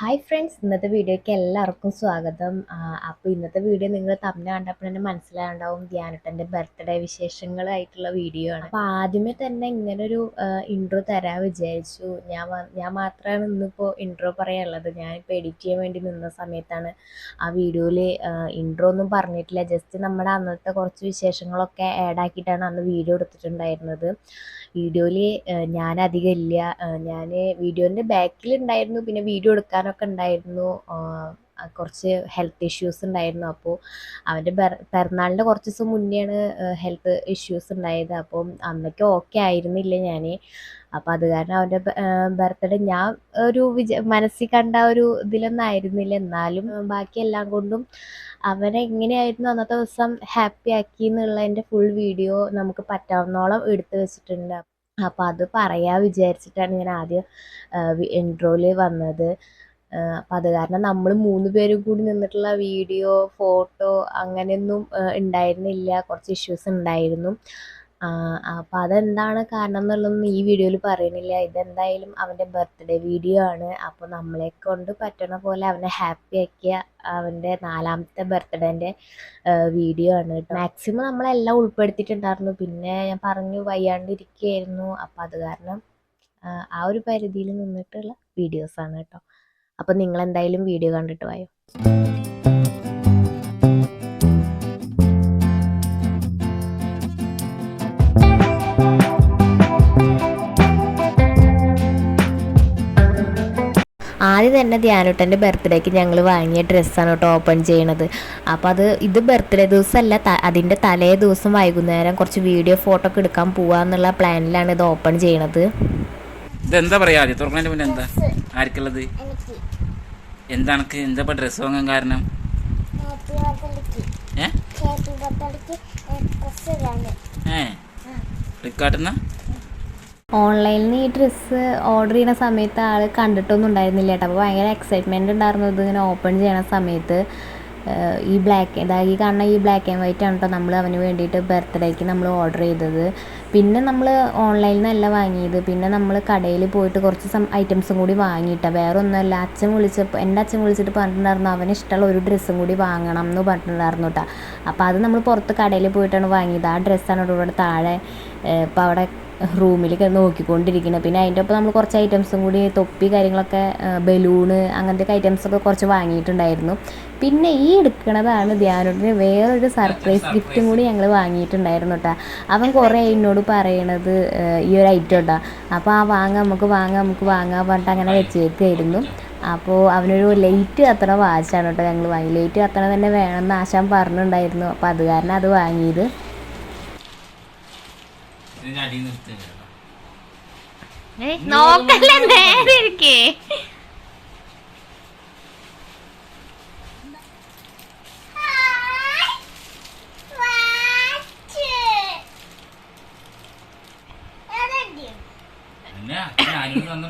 Hi friends ഇന്നത്തെ വീഡിയോയ്ക്ക് എല്ലാവർക്കും സ്വാഗതം. അപ്പോൾ ഇന്നത്തെ വീഡിയോ നിങ്ങൾ തമ്മിൽ കണ്ടപ്പോൾ തന്നെ മനസ്സിലാവുണ്ടാവും ധ്യാനട്ടന്റെ ബർത്ത്ഡേ വിശേഷങ്ങളായിട്ടുള്ള വീഡിയോ ആണ്. അപ്പോൾ ആദ്യമേ തന്നെ ഇങ്ങനൊരു ഇൻട്രോ തരാൻ വിചാരിച്ചു. ഞാൻ ഞാൻ മാത്രമാണ് ഇന്നിപ്പോൾ ഇൻട്രോ പറയാനുള്ളത്. ഞാനിപ്പോൾ എഡിറ്റ് ചെയ്യാൻ വേണ്ടി നിന്ന സമയത്താണ് ആ വീഡിയോയിൽ ഇൻട്രോ ഒന്നും പറഞ്ഞിട്ടില്ല. ജസ്റ്റ് നമ്മുടെ അന്നത്തെ കുറച്ച് വിശേഷങ്ങളൊക്കെ ആഡ് ആക്കിയിട്ടാണ് അന്ന് വീഡിയോ എടുത്തിട്ടുണ്ടായിരുന്നത്. വീഡിയോയിൽ ഞാൻ ഇല്ല. ഞാൻ വീഡിയോന്റെ ബാക്കിലുണ്ടായിരുന്നു പിന്നെ വീഡിയോ എടുക്കാനൊക്കെ ഉണ്ടായിരുന്നു. കുറച്ച് ഹെൽത്ത് ഇഷ്യൂസ് ഉണ്ടായിരുന്നു. അപ്പോൾ അവന്റെ പിറന്നാളിന്റെ കുറച്ച് ദിവസം മുന്നെയാണ് ഹെൽത്ത് ഇഷ്യൂസ് ഉണ്ടായത്. അപ്പം അന്നൊക്കെ ഓക്കെ ആയിരുന്നില്ല ഞാൻ അപ്പോൾ അത് കാരണം അവന്റെ ബർത്ത്ഡേ ഞാൻ ഒരു വിച മനസ്സിൽ കണ്ട ഒരു ഇതിലൊന്നും ആയിരുന്നില്ല. എന്നാലും ബാക്കി എല്ലാം കൊണ്ടും അവനെ എങ്ങനെയായിരുന്നു അന്നത്തെ ദിവസം ഹാപ്പി ആക്കി എന്നുള്ളതിന്റെ ഫുൾ വീഡിയോ നമുക്ക് പറ്റാവുന്നോളം എടുത്തു വെച്ചിട്ടുണ്ട്. അപ്പോൾ അത് പറയാ വിചാരിച്ചിട്ടാണ് ഞാൻ ആദ്യം ഇൻട്രോയിൽ വന്നത്. അപ്പം അത് കാരണം നമ്മൾ മൂന്ന് പേരും കൂടി നിന്നിട്ടുള്ള വീഡിയോ ഫോട്ടോ അങ്ങനെയൊന്നും ഉണ്ടായിരുന്നില്ല. കുറച്ച് ഇഷ്യൂസ് ഉണ്ടായിരുന്നു. അപ്പൊ അതെന്താണ് കാരണം എന്നുള്ളതൊന്നും ഈ വീഡിയോയിൽ പറയണില്ല ഇതെന്തായാലും അവന്റെ ബർത്ത്ഡേ വീഡിയോ ആണ്. അപ്പോൾ നമ്മളെ കൊണ്ട് പറ്റണ പോലെ അവനെ ഹാപ്പി ആക്കിയ അവന്റെ നാലാമത്തെ ബർത്ത്ഡേന്റെ വീഡിയോ ആണ് മാക്സിമം നമ്മളെല്ലാം ഉൾപ്പെടുത്തിയിട്ടുണ്ടായിരുന്നു. പിന്നെ ഞാൻ പറഞ്ഞു വയ്യാണ്ടിരിക്കുകയായിരുന്നു. അപ്പോൾ അത് കാരണം ആ ഒരു പരിധിയിൽ നിന്നിട്ടുള്ള വീഡിയോസാണ് കേട്ടോ. അപ്പം നിങ്ങൾ എന്തായാലും വീഡിയോ കണ്ടിട്ട് വായോ. ആദ്യം തന്നെ ധ്യാനുട്ടന്റെ ബർത്ത്ഡേക്ക് ഞങ്ങൾ വാങ്ങിയ ഡ്രസ്സാണ് കേട്ടോ ഓപ്പൺ ചെയ്യണത്. അപ്പോൾ അത് ഇത് ബർത്ത്ഡേ ദിവസമല്ല അതിന്റെ തലേ ദിവസം വൈകുന്നേരം കുറച്ച് വീഡിയോ ഫോട്ടോ ഒക്കെ എടുക്കാൻ പോവാന്നുള്ള പ്ലാനിലാണ് ഇത് ഓപ്പൺ ചെയ്യണത്. ഇതെന്താ പറയാ? ആദ്യം തുറക്കുന്നതിന് മുന്നേ എന്താ? ആർക്കുള്ളത്? എന്താണ് എന്താ ഇപ്പൊ ഡ്രസ് വാങ്ങാൻ കാരണം? ഏ? ഫ്ലിപ്കാർട്ടിൽ ഓൺലൈനിൽ നിന്ന് ഈ ഡ്രസ്സ് ഓർഡർ ചെയ്യുന്ന സമയത്ത് ആൾ കണ്ടിട്ടൊന്നും ഉണ്ടായിരുന്നില്ല കേട്ടോ. അപ്പോൾ ഭയങ്കര എക്സൈറ്റ്മെന്റ് ഉണ്ടായിരുന്നു ഇത് ഇങ്ങനെ ഓപ്പൺ ചെയ്യണ സമയത്ത്. ഈ ബ്ലാക്ക് ഇതായി ഈ കാണുന്ന ഈ ബ്ലാക്ക് ആൻഡ് വൈറ്റ് ആണ് കേട്ടോ നമ്മൾ അവന് വേണ്ടിയിട്ട് ബർത്ത്ഡേക്ക് നമ്മൾ ഓർഡർ ചെയ്തത്. പിന്നെ നമ്മൾ ഓൺലൈനിൽ നിന്നല്ല വാങ്ങിയത്. പിന്നെ നമ്മൾ കടയിൽ പോയിട്ട് കുറച്ച് സം ഐറ്റംസും കൂടി വാങ്ങിയിട്ടാണ് വേറെ ഒന്നുമല്ല അച്ഛൻ വിളിച്ചപ്പോൾ എന്റെ അച്ഛൻ വിളിച്ചിട്ട് പറഞ്ഞിട്ടുണ്ടായിരുന്നു അവന് ഇഷ്ടമുള്ള ഒരു ഡ്രസ്സും കൂടി വാങ്ങണം എന്ന് പറഞ്ഞിട്ടുണ്ടായിരുന്നു കേട്ടോ അപ്പോൾ അത് നമ്മൾ പുറത്ത് കടയിൽ പോയിട്ടാണ് വാങ്ങിയത്. ആ ഡ്രസ്സാണ് ഇവിടെ താഴെ ഇപ്പോൾ അവിടെ റൂമിൽ നോക്കിക്കൊണ്ടിരിക്കുന്നത് പിന്നെ അതിന്റെ ഒപ്പം നമ്മൾ കുറച്ച് ഐറ്റംസും കൂടി തൊപ്പി കാര്യങ്ങളൊക്കെ ബലൂണ് അങ്ങനത്തെ ഐറ്റംസൊക്കെ കുറച്ച് വാങ്ങിയിട്ടുണ്ടായിരുന്നു. പിന്നെ ഈ എടുക്കണതാണ് ധ്യാനോട്ടിന് വേറൊരു സർപ്രൈസ് ഗിഫ്റ്റും കൂടി ഞങ്ങൾ വാങ്ങിയിട്ടുണ്ടായിരുന്നു കേട്ടോ അവൻ കുറേ എന്നോട് പറയണത് ഈ ഒരു ഐറ്റം കേട്ടോ അപ്പോൾ ആ വാങ്ങാം നമുക്ക് വാങ്ങാം നമുക്ക് വാങ്ങാൻ പറഞ്ഞിട്ട് അങ്ങനെ വെച്ചേക്കായിരുന്നു. അപ്പോൾ അവനൊരു ലൈറ്റ് കത്തണ വാച്ചാണ് കേട്ടോ ഞങ്ങൾ വാങ്ങി. ലൈറ്റ് കത്തണ തന്നെ വേണമെന്ന് ആശാൻ പറഞ്ഞിട്ടുണ്ടായിരുന്നു. അപ്പോൾ അത് കാരണം അത് വാങ്ങിയത്. നോക്കല്ലേ നേരെ ഇരിക്കേ.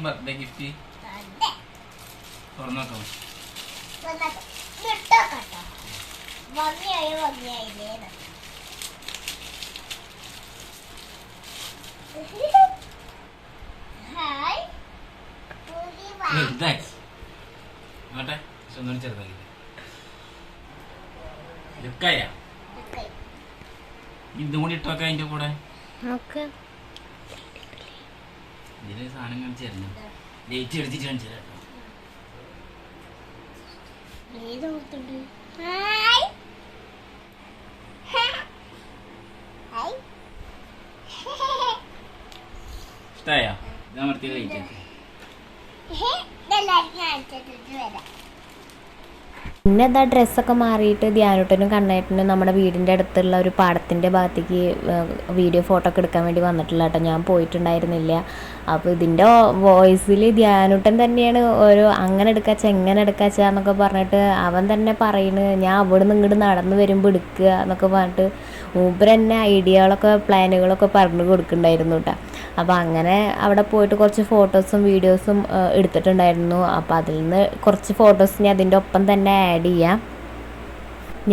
ബർത്ത്ഡേ ഗിഫ്റ്റ് തുറന്നോക്കാം ഭംഗിയായി ഭംഗിയായില്ലേ ഹായ് പുതിയ വാ- വലുതായി ആട്ടെ ഒന്നും ചെറുതാക്കി ലുക്കായ ഇതും കൂടി ഇട്ടൊക്കെ അതിന്റെ കൂടെ. സാധനം കാണിച്ചു തരണം ലേറ്റ് എടുത്തിട്ട് കാണിച്ചു തരാം ഏത് കൊടുത്തിട്ടുണ്ട്? ഹായ് ഹായ് ഇഷ്ടായ? ഇത് അമർത്തി വരാം. പിന്നെ എന്താ ഡ്രസ്സൊക്കെ മാറിയിട്ട് ധ്യാനൂട്ടനും കണ്ണേട്ടനും നമ്മുടെ വീടിന്റെ അടുത്തുള്ള ഒരു പാടത്തിന്റെ ഭാഗത്തേക്ക് വീഡിയോ ഫോട്ടോ ഒക്കെ എടുക്കാൻ വേണ്ടി വന്നിട്ടില്ല കേട്ടോ. ഞാൻ പോയിട്ടുണ്ടായിരുന്നില്ല. അപ്പോൾ ഇതിന്റെ വോയിസിൽ ധ്യാനൂട്ടൻ തന്നെയാണ് ഓരോ അങ്ങനെ എടുക്കാച്ച എങ്ങനെ എടുക്കാച്ച എന്നൊക്കെ പറഞ്ഞിട്ട് അവൻ തന്നെ പറയുന്നത് ഞാൻ അവിടെ നിന്ന് ഇങ്ങോട്ട് നടന്ന് വരുമ്പോൾ എടുക്കുക എന്നൊക്കെ പറഞ്ഞിട്ട് മൂപ്പർ തന്നെ ഐഡിയകളൊക്കെ പ്ലാനുകളൊക്കെ പറഞ്ഞു കൊടുക്കുന്നുണ്ടായിരുന്നു കേട്ടോ. അപ്പോൾ അങ്ങനെ അവിടെ പോയിട്ട് കുറച്ച് ഫോട്ടോസും വീഡിയോസും എടുത്തിട്ടുണ്ടായിരുന്നു. അപ്പോൾ അതിൽ നിന്ന് കുറച്ച് ഫോട്ടോസ് ഞാൻ അതിന്റെ ഒപ്പം തന്നെ ആഡ് ചെയ്യാം.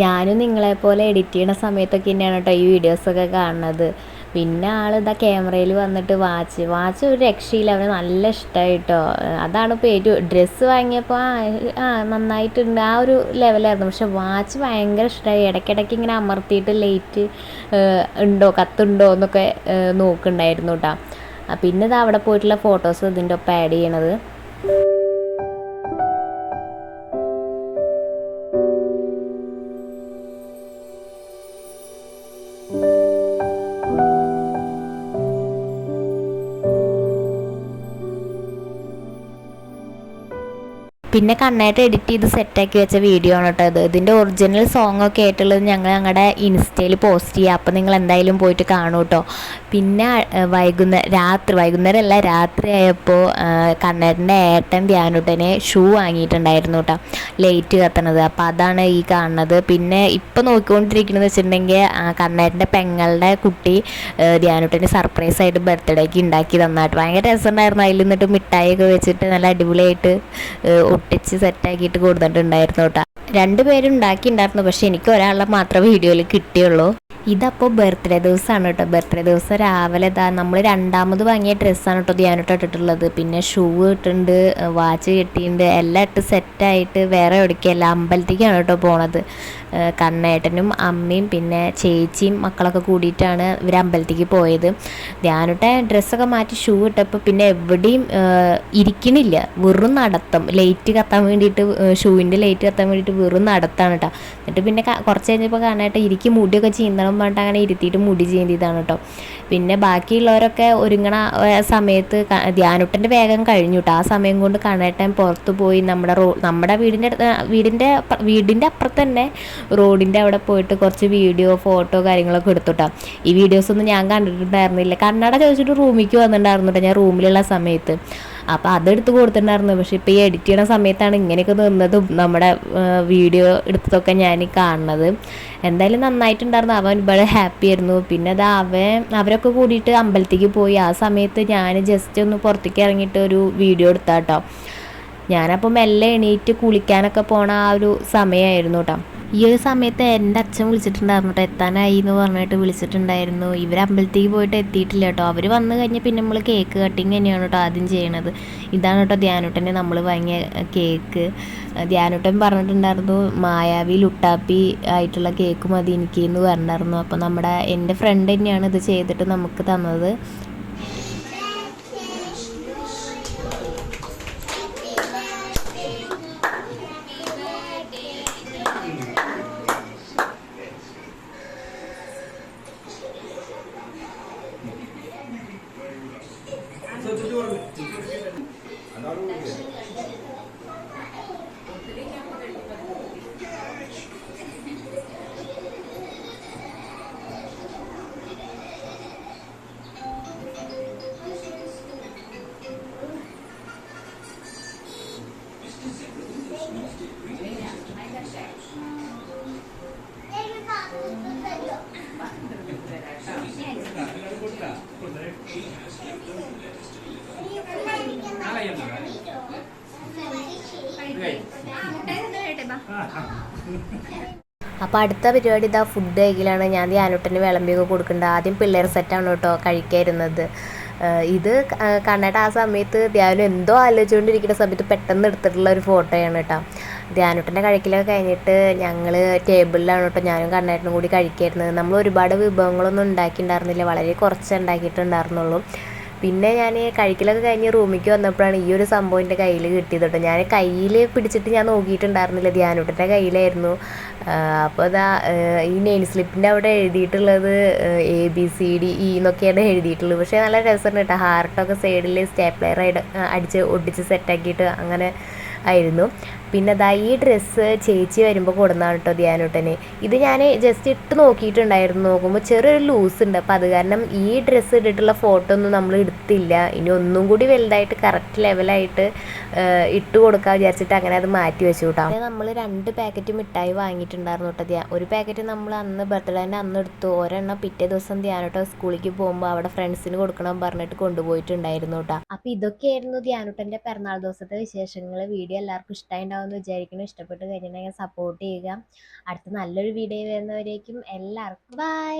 ഞാനും നിങ്ങളെപ്പോലെ എഡിറ്റ് ചെയ്യണ സമയത്തൊക്കെ തന്നെയാണ് കേട്ടോ ഈ വീഡിയോസൊക്കെ കാണുന്നത്. പിന്നെ ആൾ ഇതാ ക്യാമറയിൽ വന്നിട്ട് വാച്ച്. വാച്ച് ഒരു രക്ഷയില്ല. അവന് നല്ല ഇഷ്ടമായി കേട്ടോ അതാണ് ഇപ്പോൾ ഏറ്റവും ഡ്രസ്സ് വാങ്ങിയപ്പോൾ ആ ആ നന്നായിട്ടുണ്ട്. ആ ഒരു ലെവലായിരുന്നു പക്ഷെ വാച്ച് ഭയങ്കര ഇഷ്ടമായി ഇടയ്ക്കിടയ്ക്ക് ഇങ്ങനെ അമർത്തിയിട്ട് ലൈറ്റ് ഉണ്ടോ കത്തുണ്ടോ എന്നൊക്കെ നോക്കുന്നുണ്ടായിരുന്നു കേട്ടോ പിന്നെ ഇതാ അവിടെ പോയിട്ടുള്ള ഫോട്ടോസ് ഇതിന്റെ ഒപ്പം ആഡ് ചെയ്യണത്. പിന്നെ കണ്ണായിട്ട് എഡിറ്റ് ചെയ്ത് സെറ്റാക്കി വെച്ച വീഡിയോ ആണ് കേട്ടോ ഇത്. ഇതിന്റെ ഒറിജിനൽ സോങ് ഒക്കെ ആയിട്ടുള്ളത് ഞങ്ങൾ ഞങ്ങളുടെ ഇൻസ്റ്റയിൽ പോസ്റ്റ് ചെയ്യാം. അപ്പോൾ നിങ്ങൾ എന്തായാലും പോയിട്ട് കാണൂ കേട്ടോ പിന്നെ വൈകുന്നേരം രാത്രി വൈകുന്നേരം അല്ല രാത്രി ആയപ്പോൾ കണ്ണേട്ടന്റെ ഏട്ടൻ ധ്യാനുട്ടനെ ഷൂ വാങ്ങിയിട്ടുണ്ടായിരുന്നു കേട്ടോ ലൈറ്റ് കത്തണത്. അപ്പോൾ അതാണ് ഈ കാണുന്നത്. പിന്നെ ഇപ്പോൾ നോക്കിക്കൊണ്ടിരിക്കുന്നത് വെച്ചിട്ടുണ്ടെങ്കിൽ കണ്ണേട്ടന്റെ പെങ്ങളുടെ കുട്ടി ധ്യാനുട്ടന് സർപ്രൈസ് ആയിട്ട് ബർത്ത്ഡേക്ക് ഉണ്ടാക്കി തന്നായിട്ട് ഭയങ്കര രസമുണ്ടായിരുന്നു അതിൽ നിന്നിട്ട് മിഠായി ഒക്കെ വെച്ചിട്ട് നല്ല അടിപൊളിയായിട്ട് ഒട്ടിച്ച് സെറ്റാക്കിയിട്ട് കൊടുത്തിട്ടുണ്ടായിരുന്നു കേട്ടോ രണ്ടുപേരും ഉണ്ടാക്കിയിട്ടുണ്ടായിരുന്നു പക്ഷെ എനിക്ക് ഒരാളെ മാത്രമേ വീഡിയോയിൽ കിട്ടിയുള്ളൂ. ഇതപ്പോൾ ബർത്ത്ഡേ ദിവസമാണ് കേട്ടോ. ബർത്ത്ഡേ ദിവസം രാവിലെ ഇതാ നമ്മൾ രണ്ടാമത് വാങ്ങിയ ഡ്രസ്സാണ് കേട്ടോ ധ്യാനോട്ട് ഇട്ടിട്ടുള്ളത്. പിന്നെ ഷൂ ഇട്ടുണ്ട് വാച്ച് കിട്ടിയിട്ടുണ്ട് എല്ലാം ഇട്ട് സെറ്റായിട്ട് വേറെ എവിടേക്കല്ല അമ്പലത്തേക്കാണ് കേട്ടോ പോണത്. കണ്ണേട്ടനും അമ്മയും പിന്നെ ചേച്ചിയും മക്കളൊക്കെ കൂടിയിട്ടാണ് ഇവർ അമ്പലത്തേക്ക് പോയത്. ധ്യാനുട്ടെ ഡ്രസ്സൊക്കെ മാറ്റി ഷൂ ഇട്ടപ്പോൾ പിന്നെ എവിടെയും ഇരിക്കണില്ല. വെറും നടത്തം. ലൈറ്റ് കത്താൻ വേണ്ടിയിട്ട് ഷൂവിന്റെ ലൈറ്റ് കത്താൻ വേണ്ടിയിട്ട് വെറും നടത്താണ് കേട്ടോ എന്നിട്ട് പിന്നെ കുറച്ച് കഴിഞ്ഞപ്പോൾ കാണാനായിട്ട് ഇരിക്കും മുടിയൊക്കെ ചീന്തണം പറഞ്ഞിട്ട് അങ്ങനെ ഇരുത്തിയിട്ട് മുടി ചീന്തിയതാണ് കേട്ടോ പിന്നെ ബാക്കിയുള്ളവരൊക്കെ ഒരുങ്ങണ സമയത്ത് ധ്യാനുട്ടന്റെ വേഗം കഴിഞ്ഞു കേട്ടോ ആ സമയം കൊണ്ട് കണ്ണേട്ടൻ പുറത്ത് പോയി നമ്മുടെ റോ നമ്മുടെ വീടിന്റെ വീടിന്റെ വീടിന്റെ അപ്പുറത്ത് തന്നെ റോഡിന്റെ അവിടെ പോയിട്ട് കുറച്ച് വീഡിയോ ഫോട്ടോ കാര്യങ്ങളൊക്കെ എടുത്തുട്ടാ ഈ വീഡിയോസ് ഒന്നും ഞാൻ കണ്ടിട്ടുണ്ടായിരുന്നില്ല. കണ്ണട ചോദിച്ചിട്ട് റൂമിലേക്ക് വന്നിട്ടുണ്ടായിരുന്നു കേട്ടോ ഞാൻ റൂമിലുള്ള സമയത്ത്. അപ്പോൾ അതെടുത്ത് കൊടുത്തിട്ടുണ്ടായിരുന്നു. പക്ഷേ ഇപ്പോൾ ഈ എഡിറ്റ് ചെയ്യണ സമയത്താണ് ഇങ്ങനെയൊക്കെ നിന്നതും നമ്മുടെ വീഡിയോ എടുത്തതൊക്കെ ഞാൻ കാണുന്നത്. എന്തായാലും നന്നായിട്ടുണ്ടായിരുന്നു. അവൻ ഇവിടെ ഹാപ്പി ആയിരുന്നു. പിന്നെ അത് അവൻ അവരൊക്കെ കൂടിയിട്ട് അമ്പലത്തേക്ക് പോയി. ആ സമയത്ത് ഞാൻ ജസ്റ്റ് ഒന്ന് പുറത്തേക്ക് ഇറങ്ങിയിട്ട് ഒരു വീഡിയോ എടുത്താട്ടോ. ഞാനപ്പോൾ മെല്ലെ എണീറ്റ് കുളിക്കാനൊക്കെ പോണ ആ ഒരു സമയമായിരുന്നു കേട്ടോ ഈ ഒരു സമയത്ത് എന്റെ അച്ഛൻ വിളിച്ചിട്ടുണ്ടായിരുന്നു കേട്ടോ എത്താനായി എന്ന് പറഞ്ഞിട്ട് വിളിച്ചിട്ടുണ്ടായിരുന്നു. ഇവർ അമ്പലത്തേക്ക് പോയിട്ട് എത്തിയിട്ടില്ല കേട്ടോ അവർ വന്നു കഴിഞ്ഞാൽ പിന്നെ നമ്മൾ കേക്ക് കട്ടിങ് തന്നെയാണ് കേട്ടോ ആദ്യം ചെയ്യണത്. ഇതാണ് കേട്ടോ ധ്യാനുട്ടന്റെ നമ്മൾ വാങ്ങിയ കേക്ക് ധ്യാനുട്ടൻ പറഞ്ഞിട്ടുണ്ടായിരുന്നു മായാവി ലുട്ടാപ്പി ആയിട്ടുള്ള കേക്ക് മതി എനിക്ക് എന്ന് പറഞ്ഞിട്ടുണ്ടായിരുന്നു. അപ്പോൾ നമ്മുടെ എന്റെ ഫ്രണ്ട് തന്നെയാണ് ഇത് ചെയ്തിട്ട് നമുക്ക് തന്നത്. അപ്പോൾ അടുത്ത പരിപാടി ഇതാ ഫുഡ് കഴിക്കലാണ് ഞാൻ ധ്യാനുട്ടന് വിളമ്പിയൊക്കെ കൊടുക്കേണ്ടത് ആദ്യം പിള്ളേർ സെറ്റാണ് കേട്ടോ കഴിക്കായിരുന്നത്. ഇത് കണ്ണേട്ട ആ സമയത്ത് ധ്യാനം എന്തോ ആലോചിച്ചുകൊണ്ടിരിക്കുന്ന സമയത്ത് പെട്ടെന്ന് എടുത്തിട്ടുള്ള ഒരു ഫോട്ടോയാണ് കേട്ടോ. ധ്യാനുട്ടന്റെ കഴിക്കലൊക്കെ കഴിഞ്ഞിട്ട് ഞങ്ങൾ ടേബിളിലാണ് കേട്ടോ ഞാനും കണ്ണേട്ടനും കൂടി കഴിക്കായിരുന്നത്. നമ്മൾ ഒരുപാട് വിഭവങ്ങളൊന്നും ഉണ്ടാക്കിയിട്ടുണ്ടായിരുന്നില്ല. വളരെ കുറച്ച് ഉണ്ടാക്കിയിട്ടുണ്ടായിരുന്നുള്ളൂ. പിന്നെ ഞാൻ കഴിക്കലൊക്കെ കഴിഞ്ഞ് റൂമിലേക്ക് വന്നപ്പോഴാണ് ഈ ഒരു സംഭവം എന്റെ കയ്യിൽ കിട്ടിയത് കേട്ടോ. ഞാൻ കയ്യിൽ പിടിച്ചിട്ട് ഞാൻ നോക്കിയിട്ടുണ്ടായിരുന്നില്ല ധ്യാനൂട്ടന്റെ കയ്യിലായിരുന്നു. അപ്പോൾ അതാ ഈ നെയിൻ സ്ലിപ്പിന്റെ അവിടെ എഴുതിയിട്ടുള്ളത് A B C D E എന്നൊക്കെയാണ് എഴുതിയിട്ടുള്ളത്. പക്ഷേ നല്ല രസമുണ്ട് കേട്ടോ. ഹാർട്ടൊക്കെ സൈഡിൽ സ്റ്റേപ്ലെയർ അടിച്ച് ഒട്ടിച്ച് സെറ്റാക്കിയിട്ട് അങ്ങനെ ആയിരുന്നു. പിന്നെ ദാ ഈ ഡ്രസ്സ് ചേച്ചി വരുമ്പോൾ കൊടുന്നതാണ് കേട്ടോ ധ്യാനോട്ടനെ. ഇത് ഞാൻ ജസ്റ്റ് ഇട്ട് നോക്കിയിട്ടുണ്ടായിരുന്നു. നോക്കുമ്പോൾ ചെറിയൊരു ലൂസ് ഉണ്ട്. അപ്പോൾ അത് കാരണം ഈ ഡ്രസ്സ് ഇട്ടിട്ടുള്ള ഫോട്ടോ ഒന്നും നമ്മൾ എടുത്തില്ല. ഇനി ഒന്നും കൂടി വലുതായിട്ട് കറക്റ്റ് ലെവലായിട്ട് ഇട്ട് കൊടുക്കാൻ വിചാരിച്ചിട്ട് അങ്ങനെ അത് മാറ്റി വെച്ചു കേട്ടോ നമ്മൾ രണ്ട് പാക്കറ്റ് മിഠായി വാങ്ങിയിട്ടുണ്ടായിരുന്നു കേട്ടോ ധ്യാ. ഒരു പാക്കറ്റ് നമ്മൾ അന്ന് ബർത്ത്ഡേന്റെ അന്ന് എടുത്തു. ഒരെണ്ണം പിറ്റേ ദിവസം ധ്യാനോട്ടോ സ്കൂളിലേക്ക് പോകുമ്പോൾ അവിടെ ഫ്രണ്ട്സിന് കൊടുക്കണം പറഞ്ഞിട്ട് കൊണ്ടുപോയിട്ടുണ്ടായിരുന്നു കേട്ടോ അപ്പോൾ ഇതൊക്കെയായിരുന്നു ധ്യാനോട്ടന്റെ പിറന്നാൾ ദിവസത്തെ വിശേഷങ്ങൾ വീഡിയോ എല്ലാവർക്കും ഇഷ്ടമായിട്ടുണ്ടാവുമെന്ന് വിചാരിക്കുന്നു. ഇഷ്ടപ്പെട്ട് കഴിഞ്ഞിട്ടുണ്ടെങ്കിൽ സപ്പോർട്ട് ചെയ്യുക. അടുത്ത നല്ലൊരു വീഡിയോ വരുന്നവരേക്കും എല്ലാവർക്കും ബൈ